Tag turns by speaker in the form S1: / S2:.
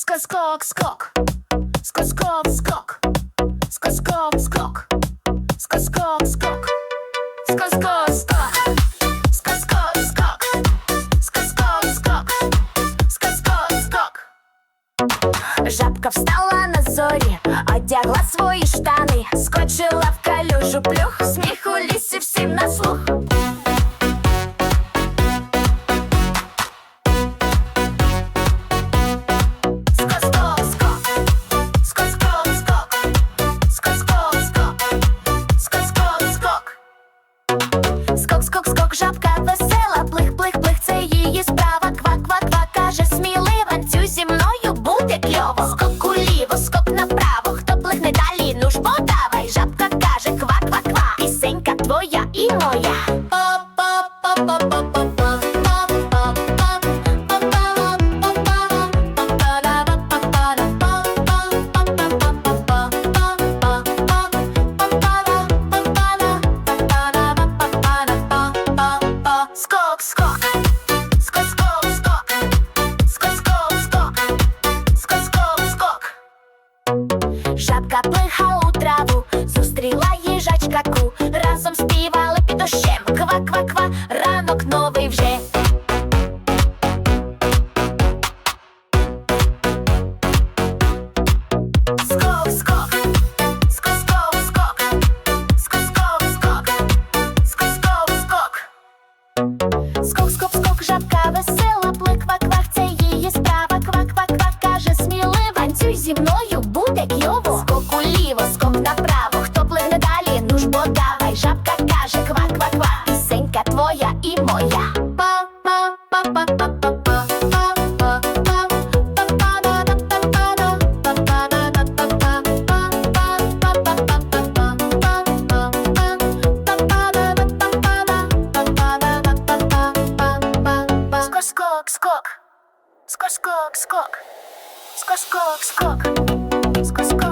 S1: Скок, скок, скок, скок, скок, скок, скок, скок, скок, скок. Жабка встала на зорі, одягла свои штаны, скочила в калюжу плюх. і моя. Скок, скок. Скок, скок, скок. Плыхала у траву, зустріла їжачка ку разом співали під дощем. Ква-ква-ква, ранок новий вже. Скок-скок-скок. Скок-скок-скок. Скок-скок.